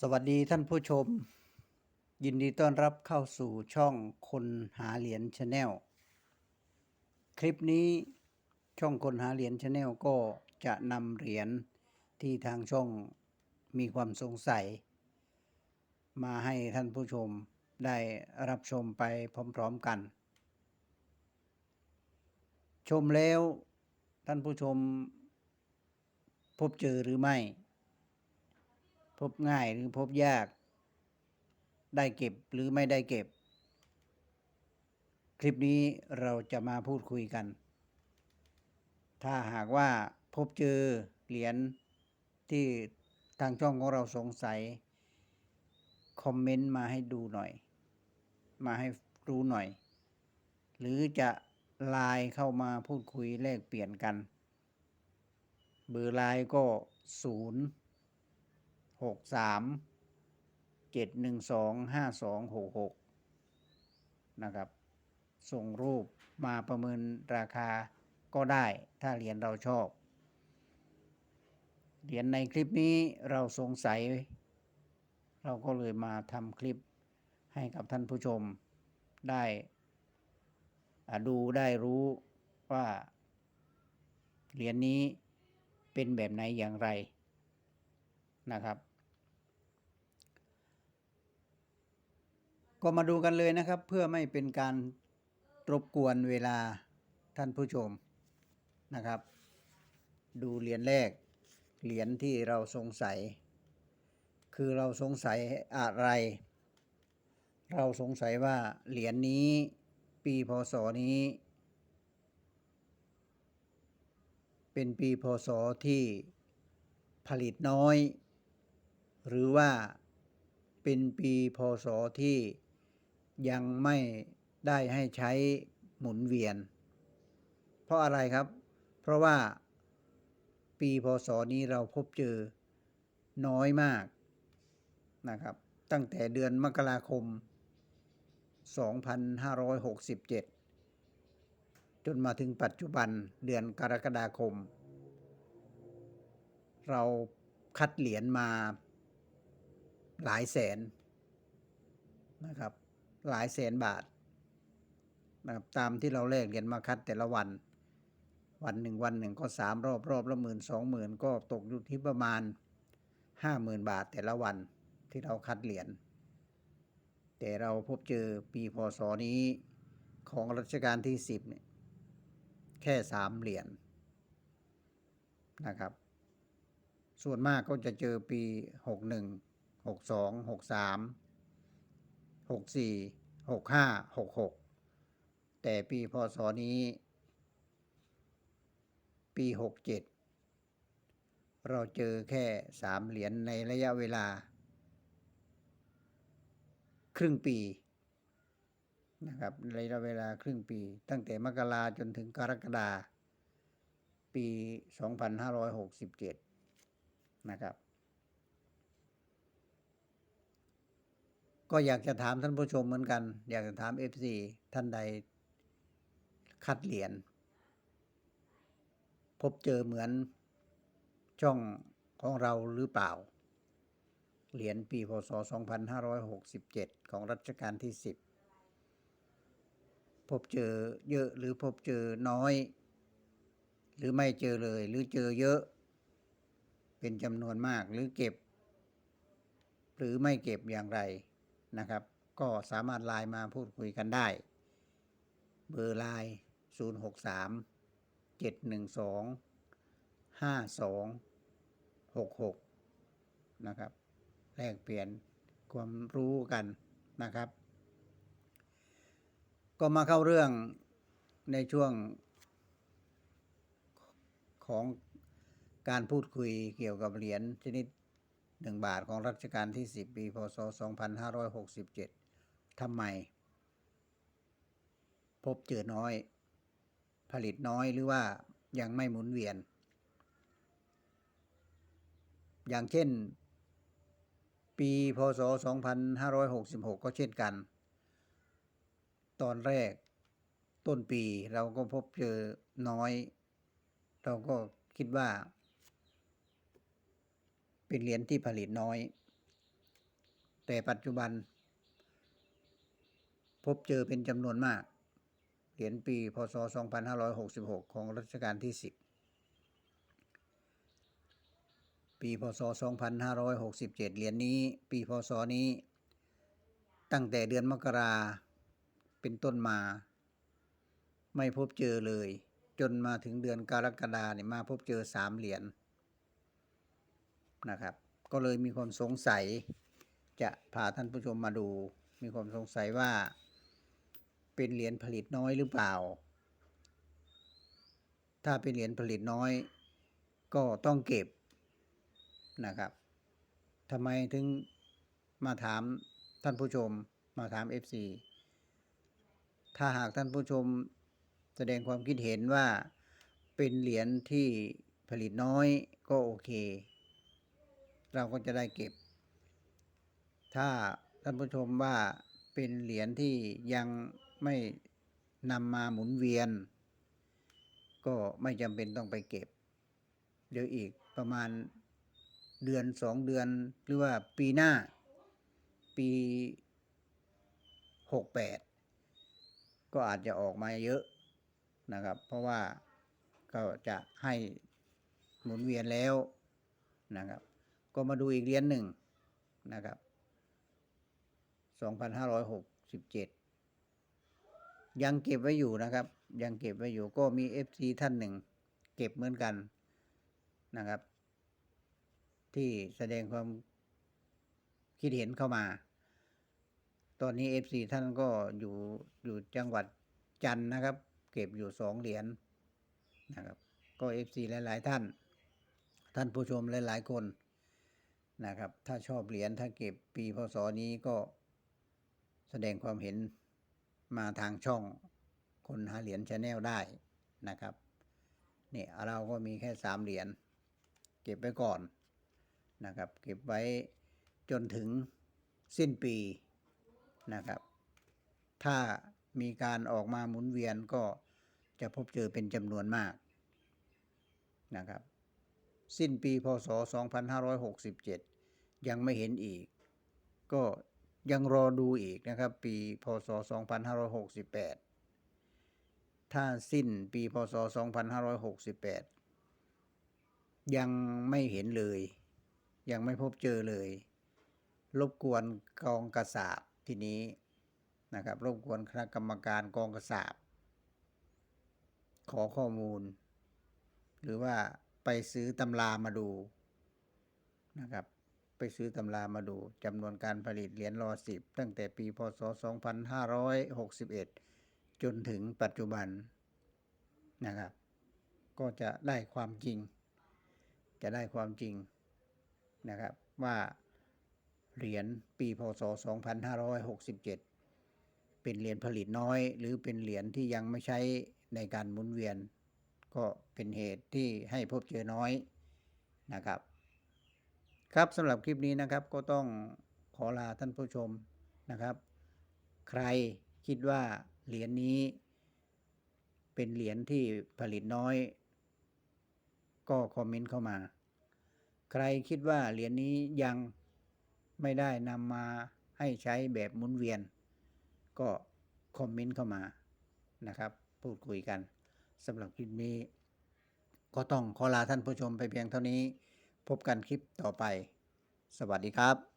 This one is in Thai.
สวัสดีท่านผู้ชม ยินดีต้อนรับเข้าสู่ช่องคนหาเหรียญชาแนลคลิปนี้ช่องคนหาเหรียญชาแนลก็จะนำเหรียญที่ทางช่องมีความสงสัย มาให้ท่านผู้ชมได้รับชมไปพร้อมๆกัน ชมแล้วท่านผู้ชมพบเจอหรือไม่ พบง่ายหรือพบยาก ได้เก็บหรือไม่ได้เก็บ คลิปนี้เราจะมาพูดคุยกัน ถ้าหากว่าพบเจอเหรียญที่ทางช่องของเราสงสัย คอมเมนต์มาให้ดูหน่อย มาให้รู้หน่อย หรือจะไลน์เข้ามาพูดคุยแลกเปลี่ยนกัน เบอร์ไลน์ก็ศูนย์ หกสามเจ็ดหนึ่งสองห้าสองหกหกนะครับ ส่งรูปมาประเมินราคาก็ได้ถ้าเหรียญเราชอบ เหรียญในคลิปนี้เราสงสัย เราก็เลยมาทำคลิปให้กับท่านผู้ชมได้อาดูได้รู้ว่าเหรียญนี้เป็นแบบไหนอย่างไร นะครับ ก็มาดูกันเลยนะครับ เพื่อไม่เป็นการรบกวนเวลาท่านผู้ชมนะครับ ดูเหรียญแรก เหรียญที่เราสงสัย คือเราสงสัยอะไร เราสงสัยว่าเหรียญนี้ปีพศนี้ เป็นปีพศที่ผลิตน้อย หรือว่าเป็นปีพศที่ยังไม่ได้ให้ใช้หมุนเวียน เพราะอะไรครับ เพราะว่าปีพศนี้เราพบเจอน้อยมากนะครับ ตั้งแต่เดือนมกราคม 2567 จนมาถึงปัจจุบันเดือนกรกฎาคม เราคัดเหรียญมา หลายแสนนะครับ หลายแสนบาทนะครับตามที่เราแลกเหรียญมาคัดแต่ละวัน วันหนึ่งวันหนึ่งก็สามรอบรอบละหมื่นสองหมื่นก็ตกอยู่ที่ประมาณห้าหมื่นบาทแต่ละวันที่เราคัดเหรียญแต่เราพบเจอปีพศนี้ของรัชกาลที่สิบเนี่ยแค่สามเหรียญนะครับ ส่วนมากก็จะเจอปีหกหนึ่ง หกสองหกสามหกสี่หกห้าหกหกแต่ปีพศนี้ ปีหกเจ็ดเราเจอแค่สามเหรียญในระยะเวลา ครึ่งปีนะครับระยะเวลาครึ่งปี ตั้งแต่มกราจนถึงกรกฎาปี 2567 นะครับ ก็อยากจะถามท่านผู้ชมเหมือนกัน อยากจะถาม FC ท่านใดคัดเหรียญพบเจอเหมือนช่องของเราหรือเปล่า เหรียญปีพศ 2567 ของรัชกาลที่ 10 พบเจอเยอะหรือพบเจอน้อย หรือไม่เจอเลย หรือเจอเยอะ เป็นจำนวนมากหรือเก็บ หรือไม่เก็บอย่างไร นะครับ ก็สามารถไลน์มาพูดคุยกันได้ เบอร์ไลน์ 063 712 5266 นะครับ แลกเปลี่ยนความรู้กันนะครับ ก็มาเข้าเรื่องในช่วงของการพูดคุยเกี่ยวกับเหรียญชนิด หนึ่งบาทของรัชกาลที่ 10 ปี พศ 2567 ทำไม พบเจอน้อย ผลิตน้อยหรือว่ายังไม่หมุนเวียน อย่างเช่น ปี พศ 2566 ก็เช่นกัน ตอนแรกต้นปีเราก็พบเจอน้อย เราก็คิดว่า เป็นเหรียญที่ผลิตน้อย แต่ปัจจุบัน พบเจอเป็นจำนวนมาก เหรียญปี พศ 2566 ของรัชกาลที่ 10 ปี พศ 2567 เหรียญนี้ ปี พศ นี้ ตั้งแต่เดือนมกราเป็นต้นมา ไม่พบเจอเลย จนมาถึงเดือนกรกฎาเนี่ยมาพบเจอสามเหรียญ นะครับ ก็เลยมีความสงสัย จะพาท่านผู้ชมมาดู มีความสงสัยว่า เป็นเหรียญผลิตน้อยหรือเปล่า ถ้าเป็นเหรียญผลิตน้อย ก็ต้องเก็บนะครับทำไมถึงมาถามท่านผู้ชมมาถาม FC ถ้าหากท่านผู้ชมแสดงความคิดเห็นว่าเป็นเหรียญที่ผลิตน้อยก็โอเค เราก็จะได้เก็บ ถ้าท่านผู้ชมว่าเป็นเหรียญที่ยังไม่นำมาหมุนเวียน ก็ไม่จำเป็นต้องไปเก็บ เดี๋ยวอีกประมาณเดือนสองเดือนหรือว่าปีหน้า ปีหกแปดก็อาจจะออกมาเยอะนะครับ เพราะว่าก็จะให้หมุนเวียนแล้วนะครับ ก็มาดูอีกเหรียญหนึ่งนะครับ2567 ยังเก็บไว้อยู่นะครับ ยังเก็บไว้อยู่ก็มี FC ท่านหนึ่ง เก็บเหมือนกันนะครับ ที่แสดงความคิดเห็นเข้ามา ตอนนี้ FC ท่านก็อยู่อยู่จังหวัดจันนะครับ เก็บอยู่สองเหรียญนะครับ ก็ FC หลาย ๆ ท่าน ท่านผู้ชมหลาย ๆ คน นะครับ ถ้าชอบเหรียญถ้าเก็บปีพศนี้ก็แสดงความเห็นมาทางช่องคนหาเหรียญชาแนลได้นะครับเนี่ยเราก็มีแค่สามเหรียญเก็บไว้ก่อนนะครับ เก็บไว้จนถึงสิ้นปีนะครับ ถ้ามีการออกมาหมุนเวียนก็จะพบเจอเป็นจำนวนมากนะครับ สิ้นปีพศ 2567 ยังไม่เห็นอีก ก็ยังรอดูอีกนะครับ ปีพศ 2568 ถ้าสิ้นปีพศ 2568 ยังไม่เห็นเลย ยังไม่พบเจอเลย รบกวนกองกระสาบทีนี้นะครับรบกวนคณะกรรมการกองกระสาบ ขอข้อมูล หรือว่า ไปซื้อตำรามาดูนะครับ ไปซื้อตำรามาดูจำนวนการผลิตเหรียญรอสิบตั้งแต่ปีพศ 2561 จนถึงปัจจุบันนะครับ ก็จะได้ความจริง จะได้ความจริงนะครับว่าเหรียญปีพศ 2567 เป็นเหรียญผลิตน้อย หรือเป็นเหรียญที่ยังไม่ใช้ในการหมุนเวียน ก็เป็นเหตุที่ให้พบเจอน้อยนะครับ ครับสำหรับคลิปนี้นะครับก็ต้องขอลาท่านผู้ชมนะครับ ใครคิดว่าเหรียญนี้เป็นเหรียญที่ผลิตน้อย ก็คอมเมนต์เข้ามา ใครคิดว่าเหรียญนี้ยังไม่ได้นำมาให้ใช้แบบหมุนเวียน ก็คอมเมนต์เข้ามานะครับ พูดคุยกัน สำหรับคลิปนี้ ก็ต้องขอลาท่านผู้ชมไปเพียงเท่านี้ พบกันคลิปต่อไป สวัสดีครับ